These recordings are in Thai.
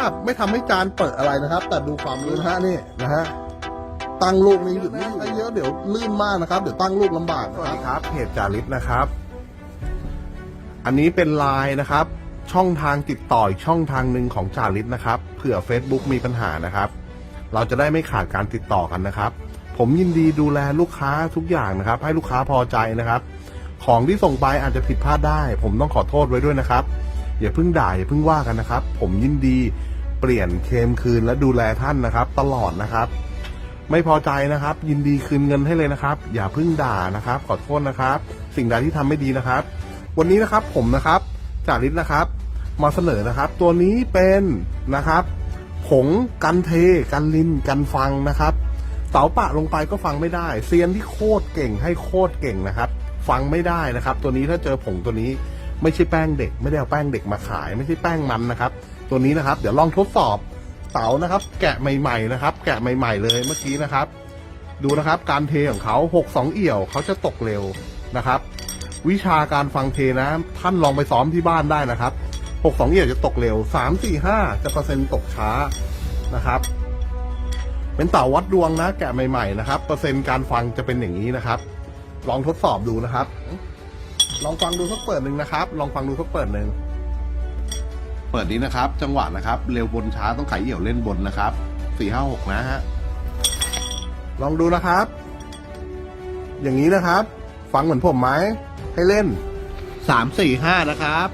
าบไม่ทำให้จานเปิดอะไรนะครับ แต่ดูความลื่นนะฮะนี่นะฮะตั้งลูกนี้หยุดไม่ได้เยอะเดี๋ยวลื่นมากนะครับ เดี๋ยวตั้งลูกลำบากนะครับครับเพจจาริสนะครับ อันนี้เป็นไลน์นะครับ ช่องทางติดต่ออีกช่องทางหนึ่งของจาริสนะครับเผื่อ Facebook มีปัญหานะครับ เราจะได้ไม่ขาดการติดต่อกันนะครับ ผมยินดีดูแลลูกค้าทุกอย่างนะครับ ให้ลูกค้าพอใจนะครับ ของที่ส่งไปอาจจะผิดพลาดได้ ผมต้องขอโทษไว้ด้วยนะครับ อย่าเพิ่งด่าอย่าเพิ่งว่ากันนะครับ ผมยินดีเปลี่ยนเคมคืนและดูแลท่านนะครับ ตลอดนะครับ ไม่พอใจนะครับ ยินดีคืนเงินให้เลยนะครับ อย่าเพิ่งด่านะครับ ขอโทษนะครับ สิ่งใดที่ทำไม่ดีนะครับ วันนี้นะครับผมนะครับจาริสนะครับ มาเสนอนะครับ ตัวนี้เป็นนะครับผงกันเท กันลินกันฟังนะครับเสาปะลงไปก็ฟังไม่ได้ เซียนที่โคตรเก่งให้โคตรเก่งนะครับ ฟังไม่ได้นะครับ ตัวนี้ถ้าเจอผงตัวนี้ ไม่ใช่แป้งเด็ก ไม่ได้เอาแป้งเด็กมาขาย ไม่ใช่แป้งมันนะครับ ตัวนี้นะครับ เดี๋ยวลองทดสอบเสานะครับ แกะใหม่ๆนะครับ แกะใหม่ ๆ เลยเมื่อกี้นะครับ ดูนะครับ การเทของเขาหกสองเอี่ยวเขาจะตกเร็วนะครับ วิชาการฟังเทนะ ท่านลองไปซ้อมที่บ้านได้นะครับหกสองเอี่ยวจะตกเร็วสามสี่ห้าจะเปอร์เซ็นต์ตกช้านะครับเป็นเต่าวัดดวงนะ แกะใหม่ๆนะครับ เปอร์เซ็นต์การฟังจะเป็นอย่างนี้นะครับ ลองทดสอบดูนะครับ ลองฟังดูสักเปิดหนึ่งนะครับ ลองฟังดูสักเปิดหนึ่งเปิดนี้นะครับ จังหวะนะครับ เร็วบนช้าต้องไขเอี่ยวเล่นบนนะครับสี่ห้าหกนะฮะลองดูนะครับ อย่างนี้นะครับ ฟังเหมือนผมไหมให้เล่นสามสี่ห้านะครับ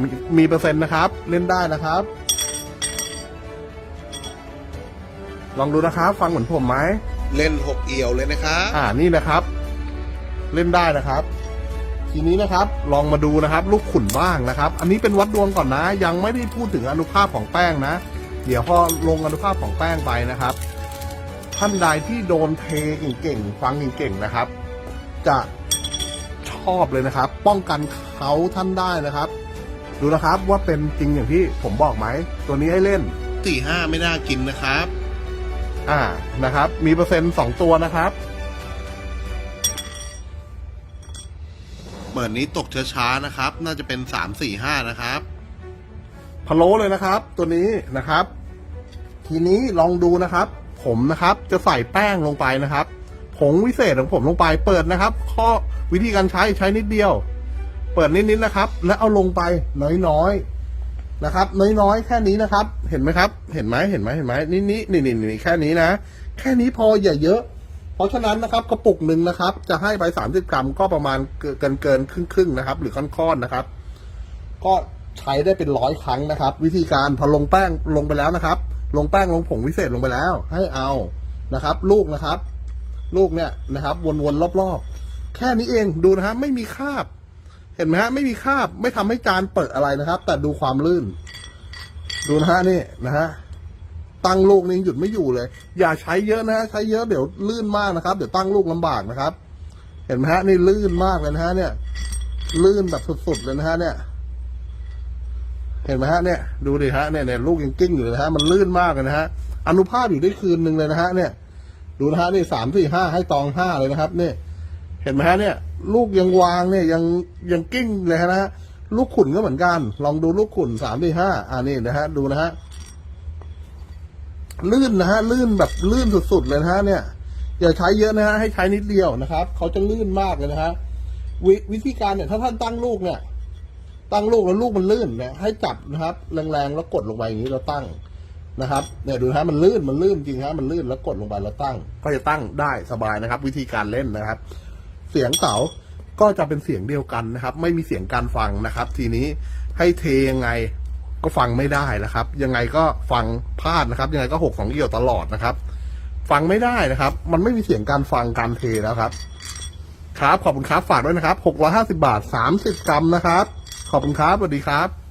มมีเปอร์เซ็นต์นะครับ เล่นได้นะครับ ลองดูนะครับ ฟังเหมือนผมไหมเล่นหกเอี่ยวเลยนะครับ อ่านี่นะครับ เล่นได้นะครับ ทีนี้นะครับลองมาดูนะครับ ลูกขุนบ้างนะครับ อันนี้เป็นวัดดวงก่อนนะ ยังไม่ได้พูดถึงอนุภาพของแป้งนะ เดี๋ยวพอลงอนุภาพของแป้งไปนะครับ ท่านใดที่โดนเทเก่งๆฟังเก่งๆนะครับ จะชอบเลยนะครับ ป้องกันเขาท่านได้นะครับ ดูนะครับว่าเป็นจริงอย่างที่ผมบอกไหมตัวนี้ให้เล่นสี่ห้าไม่น่ากินนะครับ อ่านะครับ มีเปอร์เซ็นต์สองตัวนะครับ เปิดนี้ตกช้าๆนะครับ น่าจะเป็นสามสี่ห้านะครับพะโล้เลยนะครับ ตัวนี้นะครับ ทีนี้ลองดูนะครับ ผมนะครับจะใส่แป้งลงไปนะครับผงวิเศษของผมลงไปเปิดนะครับ ข้อวิธีการใช้ใช้นิดเดียว เปิดนิดๆนะครับ แล้วเอาลงไปน้อยๆนะครับ น้อยๆแค่นี้นะครับ เห็นไหมครับ เห็นไหมเห็นไหมเห็นไหมนี่นี่นี่นี่แค่นี้นะ แค่นี้พออย่าเยอะ เพราะฉะนั้นนะครับกระปุกหนึ่งนะครับ จะให้ไปสามสิบกรัมก็ประมาณเกินเกินครึ่งครึ่งนะครับ หรือค่อนๆนะครับ ก็ใช้ได้เป็นร้อยครั้งนะครับ วิธีการพอลงแป้งลงไปแล้วนะครับ ลงแป้งลงผงวิเศษลงไปแล้ว ให้เอานะครับ ลูกนะครับ ลูกเนี่ยนะครับ วนๆรอบๆ แค่นี้เองดูนะครับไม่มีคราบ เห็นไหมฮะไม่มีคราบไม่ทำให้จานเปิดอะไรนะครับ แต่ดูความลื่น ดูนะฮะนี่นะฮะ ตั้งลูกนี่หยุดไม่อยู่เลย อย่าใช้เยอะนะฮะใช้เยอะเดี๋ยวลื่นมากนะครับ เดี๋ยวตั้งลูกลำบากนะครับ เห็นไหมฮะนี่ลื่นมากเลยนะฮะ เนี่ย ลื่นแบบสุดๆเลยนะฮะ เนี่ย เห็นไหมฮะ เนี่ย ดูดิฮะเนี่ยเนี่ยลูกยังกิ้งอยู่นะฮะมันลื่นมากเลยนะฮะอนุภาพอยู่ได้คืนหนึ่งเลยนะฮะ เนี่ย ดูนะฮะนี่สามสี่ห้าให้ตองห้าเลยนะครับ เนี่ย เห็นไหมฮะเนี่ย ลูกยังวางเนี่ยยังยังกิ้งเลยนะฮะลูกขุนก็เหมือนกัน ลองดูลูกขุนสามสี่ห้าอ่านี่นะฮะ ดูนะฮะ ลื่นนะฮะลื่นแบบลื่นสุดๆเลยนะฮะเนี่ยอย่าใช้เยอะนะฮะให้ใช้นิดเดียวนะครับเขาจะลื่นมากเลยนะฮะววิธีการเนี่ยถ้าท่านตั้งลูกเนี่ย ตั้งลูกแล้วลูกมันลื่นเนี่ยให้จับนะครับ แรงๆแล้วกดลงไปอย่างนี้เราตั้งนะครับเนี่ยดูนะฮะมันลื่นมันลื่นจริงฮะมันลื่นแล้วกดลงไปแล้วตั้ง ก็จะตั้งได้สบายนะครับ วิธีการเล่นนะครับ เสียงเต๋าก็จะเป็นเสียงเดียวกันนะครับ ไม่มีเสียงการฟังนะครับ ทีนี้ให้เทยังไง ก็ฟังไม่ได้นะครับ ยังไงก็ฟังพลาดนะครับ ยังไงก็หกสองเอี่ยวตลอดนะครับ ฟังไม่ได้นะครับ มันไม่มีเสียงการฟังการเทแล้วครับ ครับขอบคุณครับฝากด้วยนะครับหกร้อยห้าสิบาทสามสิบกรัมนะครับ ขอบคุณครับสวัสดีครับ